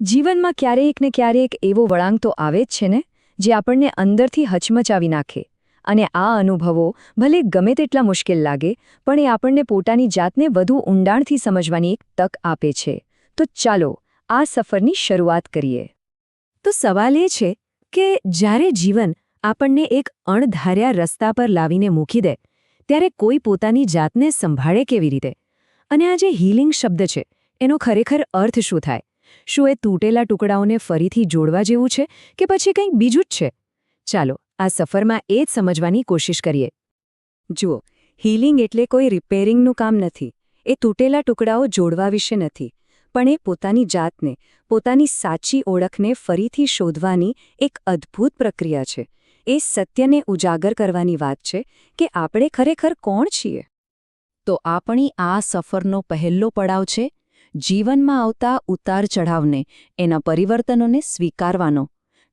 જીવનમાં ક્યારેક ને ક્યારેક એવો વળાંક તો આવે જ છે ને, જે આપણને અંદરથી હચમચાવી નાખે. અને આ અનુભવો ભલે ગમે તેટલા મુશ્કેલ લાગે, પણ એ આપણને પોતાની જાતને વધુ ઊંડાણથી સમજવાની એક તક આપે છે. તો ચાલો, આ સફરની શરૂઆત કરીએ. તો સવાલ એ છે કે જ્યારે જીવન આપણને એક અણધાર્યા રસ્તા પર લાવીને મૂકી દે, ત્યારે કોઈ પોતાની જાતને સંભાળે કેવી રીતે? અને આ જે હીલિંગ શબ્દ છે, એનો ખરેખર અર્થ શું થાય? શું એ તૂટેલા ટુકડાઓને ફરીથી જોડવા જેવું છે કે પછી કંઈક બીજું જ છે? ચાલો, આ સફરમાં એ જ સમજવાની કોશિશ કરીએ. જુઓ, હીલિંગ એટલે કોઈ રિપેરિંગનું કામ નથી. એ તૂટેલા ટુકડાઓ જોડવા વિશે નથી. પણ એ પોતાની જાતને, પોતાની સાચી ઓળખને ફરીથી શોધવાની એક અદ્ભુત પ્રક્રિયા છે. એ સત્યને ઉજાગર કરવાની વાત છે કે આપણે ખરેખર કોણ છીએ? તો આપણી આ સફરનો પહેલો પડાવ છે જીવનમાં આવતા ઉતાર ચઢાવને, એના પરિવર્તનોને સ્વીકારવાનો.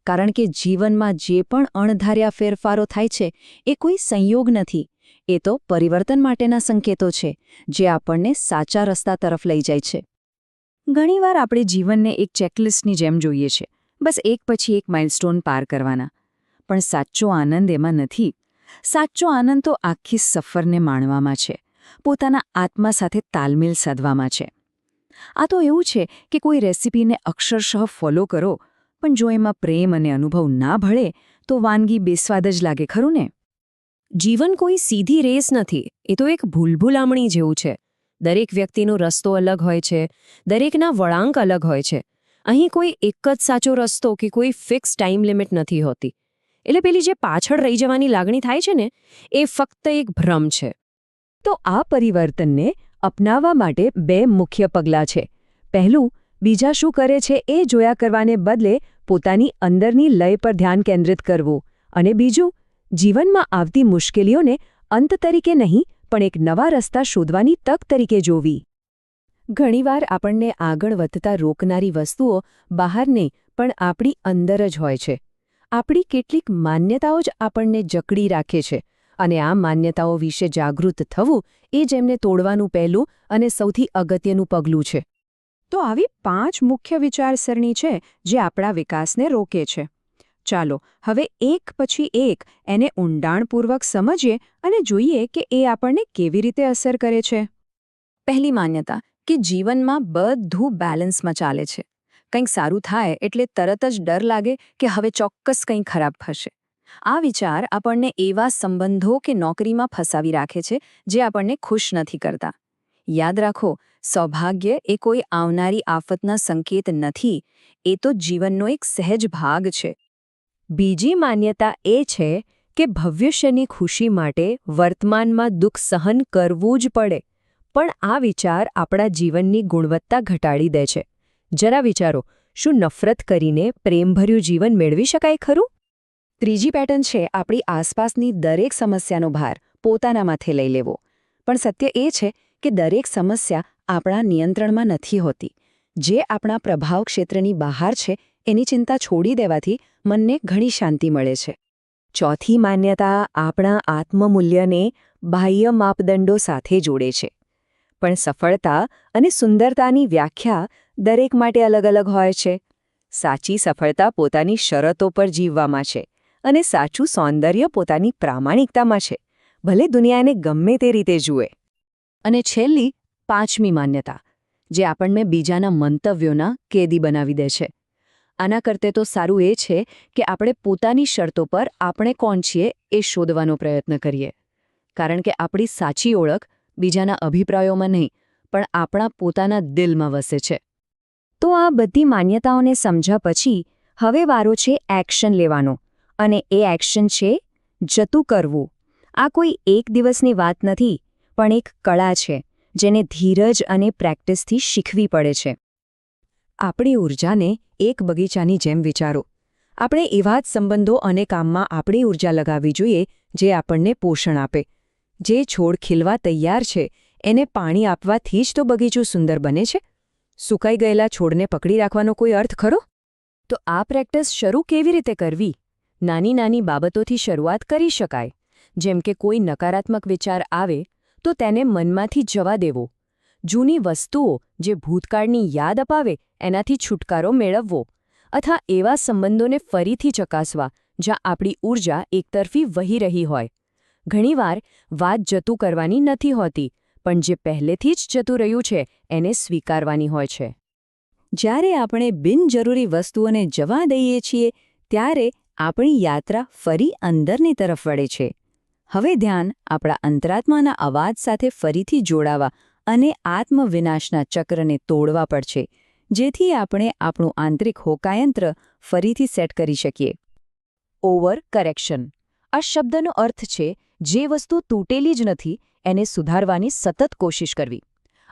કારણ કે જીવનમાં જે પણ અણધાર્યા ફેરફારો થાય છે, એ કોઈ સંયોગ નથી. એ તો પરિવર્તન માટેના સંકેતો છે, જે આપણને સાચા રસ્તા તરફ લઈ જાય છે. ઘણીવાર આપણે જીવનને એક ચેકલિસ્ટની જેમ જોઈએ છે, બસ એક પછી એક માઇલસ્ટોન પાર કરવાના. પણ સાચો આનંદ એમાં નથી. સાચો આનંદ તો આખી સફરને માણવામાં છે, પોતાના આત્મા સાથે તાલમેલ સાધવામાં છે. આ તો એવું છે કે કોઈ રેસિપીને અક્ષરશઃ ફોલો કરો, પણ જો એમાં પ્રેમ અને અનુભવ ના ભળે, તો વાનગી બેસ્વાદ જ લાગે, ખરું ને? જીવન કોઈ સીધી રેસ નથી, એ તો એક ભૂલભૂલામણી જેવું છે. દરેક વ્યક્તિનો રસ્તો અલગ હોય છે, દરેકના વળાંક અલગ હોય છે. અહીં કોઈ એક જ સાચો રસ્તો કે કોઈ ફિક્સ ટાઈમ લિમિટ નથી હોતી. એટલે પેલી જે પાછળ રહી જવાની લાગણી થાય છે ને, એ ફક્ત એક ભ્રમ છે. તો આ પરિવર્તનને અપનાવવા માટે બે મુખ્ય પગલાં છે. પહેલું, બીજા શું કરે છે એ જોયા કરવાને બદલે પોતાની અંદરની લય પર ધ્યાન કેન્દ્રિત કરવું. અને બીજું, જીવનમાં આવતી મુશ્કેલીઓને અંત તરીકે નહીં, પણ એક નવા રસ્તા શોધવાની તક તરીકે જોવી. ઘણીવાર આપણને આગળ વધતા રોકનારી વસ્તુઓ બહાર નહીં, પણ આપણી અંદર જ હોય છે. આપણી કેટલીક માન્યતાઓ જ આપણને જકડી રાખે છે. અને આ માન્યતાઓ વિશે જાગૃત થવું એ જ એમને તોડવાનું પહેલું અને સૌથી અગત્યનું પગલું છે. તો આવી પાંચ મુખ્ય વિચારસરણી છે જે આપણા વિકાસને રોકે છે. ચાલો, હવે એક પછી એક એને ઊંડાણપૂર્વક સમજીએ અને જોઈએ કે એ આપણને કેવી રીતે અસર કરે છે. પહેલી માન્યતા, કે જીવનમાં બધું બેલેન્સમાં ચાલે છે. કંઈક સારું થાય એટલે તરત જ ડર લાગે કે હવે ચોક્કસ કંઈ ખરાબ થશે. આ વિચાર આપણને એવા સંબંધો કે નોકરીમાં ફસાવી રાખે છે જે આપણને ખુશ નથી કરતા. યાદ રાખો, સૌભાગ્ય એ કોઈ આવનારી આફતના સંકેત નથી, એ તો જીવનનો એક સહેજ ભાગ છે. બીજી માન્યતા એ છે કે ભવિષ્યની ખુશી માટે વર્તમાનમાં દુઃખ સહન કરવું જ પડે, પણ આ વિચાર આપણા જીવનની ગુણવત્તા ઘટાડી દે છે. જરા વિચારો, શું નફરત કરીને પ્રેમભર્યું જીવન મેળવી શકાય ખરું? ત્રીજી પેટર્ન છે આપણી આસપાસની દરેક સમસ્યાનો ભાર, પોતાના માથે લઈ લેવો. પણ સત્ય એ છે કે દરેક સમસ્યા આપણા નિયંત્રણમાં નથી હોતી. જે આપણા પ્રભાવ ક્ષેત્રની બહાર છે, એની ચિંતા છોડી દેવાથી મનને ઘણી શાંતિ મળે છે. ચોથી માન્યતા આપણા આત્મમૂલ્યને બાહ્ય માપદંડો સાથે જોડે છે. પણ સફળતા અને સુંદરતાની વ્યાખ્યા દરેક માટે અલગ અલગ હોય છે. સાચી સફળતા પોતાની શરતો પર જીવવામાં છે. અને સાચું સૌંદર્ય પોતાની પ્રામાણિકતામાં છે. ભલે દુનિયાને ગમે તે રીતે જુએ. અને છેલ્લી, પાંચમી માન્યતા, જે આપણને બીજાના મંતવ્યોના કેદી બનાવી દે છે. આના કરતે તો સારું એ છે કે આપણે પોતાની શરતો પર આપણે કોણ છીએ એ શોધવાનો પ્રયત્ન કરીએ. કારણ કે આપણી સાચી ઓળખ બીજાના અભિપ્રાયોમાં નહીં, પણ આપણા પોતાના દિલમાં વસે છે. તો આ બધી માન્યતાઓને સમજ્યા પછી, હવે વારો છે એક્શન લેવાનો. અને એ એક્શન છે, જતું કરવું. આ કોઈ એક દિવસની વાત નથી, પણ એક કળા છે, જેને ધીરજ અને પ્રેક્ટિસથી શીખવી પડે છે. આપણી ઊર્જાને એક બગીચાની જેમ વિચારો. આપણે એવા જ સંબંધો અને કામમાં આપણી ઊર્જા લગાવવી જોઈએ, જે આપણને પોષણ આપે. જે છોડ ખીલવા તૈયાર છે, એને પાણી આપવાથી જ તો બગીચું સુંદર બને છે. સુકાઈ ગયેલા છોડને પકડી રાખવાનો કોઈ અર્થ ખરો? તો આ પ્રેક્ટિસ શરૂ કેવી રીતે કરવી? નાની નાની બાબતોથી શરૂઆત કરી શકાય. જેમ કે કોઈ નકારાત્મક વિચાર આવે, તો તેને મનમાંથી જવા દેવો. જૂની વસ્તુઓ જે ભૂતકાળની યાદ અપાવે, એનાથી છુટકારો મેળવવો. અથવા એવા સંબંધોને ફરીથી ચકાસવા, જ્યાં આપણી ઊર્જા એકતરફી વહી રહી હોય. ઘણીવાર વાત જતું કરવાની નથી હોતી, પણ જે પહેલેથી જ જતું રહ્યું છે, એને સ્વીકારવાની હોય છે. જ્યારે આપણે બિનજરૂરી વસ્તુઓને જવા દઈએ છીએ, ત્યારે આપણી યાત્રા ફરી અંદરની તરફ વળે છે. હવે ધ્યાન આપણા અંતરાત્માના અવાજ સાથે ફરીથી જોડાવા અને આત્મવિનાશના ચક્રને તોડવા પડશે, જેથી આપણે આપણું આંતરિક હોકાયંત્ર ફરીથી સેટ કરી શકીએ. Over correction. આ શબ્દનો અર્થ છે, જે વસ્તુ તૂટેલી જ નથી, એને સુધારવાની સતત કોશિશ કરવી.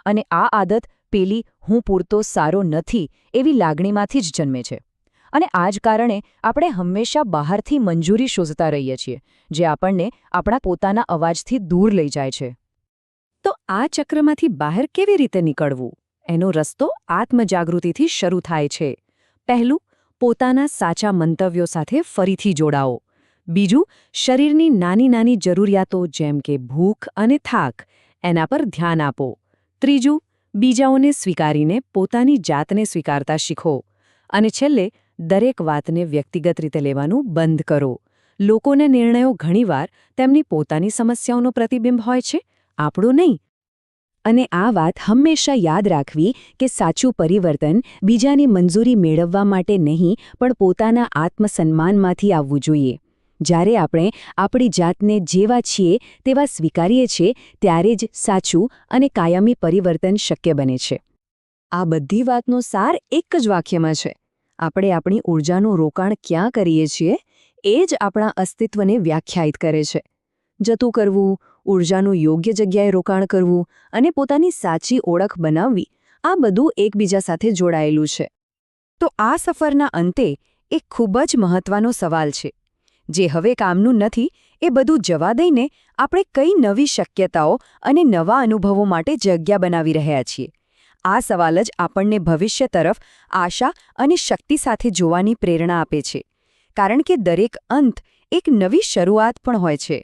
અને આ આદત પેલી હું પૂરતો સારો નથી એવી લાગણીમાંથી જ જન્મે છે. અને આ જ કારણે આપણે હંમેશા બહારથી મંજૂરી શોધતા રહીએ છીએ, જે આપણને આપણા પોતાના અવાજથી દૂર લઈ જાય છે. તો આ ચક્રમાંથી બહાર કેવી રીતે નીકળવું? એનો રસ્તો આત્મજાગૃતિથી શરૂ થાય છે. પહેલું, પોતાના સાચા મંતવ્યો સાથે ફરીથી જોડાઓ. બીજું, શરીરની નાની નાની જરૂરિયાતો જેમ કે ભૂખ અને થાક, એના પર ધ્યાન આપો. ત્રીજું, બીજાઓને સ્વીકારીને પોતાની જાતને સ્વીકારતા શીખો. અને છેલ્લે દરેક વાતને વ્યક્તિગત રીતે લેવાનું બંધ કરો. લોકોને નિર્ણયો ઘણીવાર તેમની પોતાની સમસ્યાઓનો પ્રતિબિંબ હોય છે, આપણું નહીં. અને આ વાત હંમેશા યાદ રાખવી કે સાચું પરિવર્તન બીજાની મંજૂરી મેળવવા માટે નહીં, પણ પોતાના આત્મસન્માનમાંથી આવવું જોઈએ. જ્યારે આપણે આપણી જાતને જેવા છીએ તેવા સ્વીકારીએ છીએ, ત્યારે જ સાચું અને કાયમી પરિવર્તન શક્ય બને છે. આ બધી વાતનો સાર એક જ વાક્યમાં છે. આપણે આપણી ઊર્જાનું રોકાણ ક્યાં કરીએ છીએ, એ જ આપણા અસ્તિત્વને વ્યાખ્યાયિત કરે છે. જતું કરવું ઊર્જાનું યોગ્ય જગ્યાએ રોકાણ કરવું અને પોતાની સાચી ઓળખ બનાવવી, આ બધું એકબીજા સાથે જોડાયેલું છે. તો આ સફરના અંતે એક ખૂબ જ મહત્વનો સવાલ છે. જે હવે કામનું નથી, એ બધું જવા દઈને આપણે કઈ નવી શક્યતાઓ અને નવા અનુભવો માટે જગ્યા બનાવી રહ્યા છીએ. આ સવાલ જ આપણને ભવિષ્ય તરફ આશા અને શક્તિ સાથે જોવાની પ્રેરણા આપે છે. કારણ કે દરેક અંત એક નવી શરૂઆત પણ હોય છે.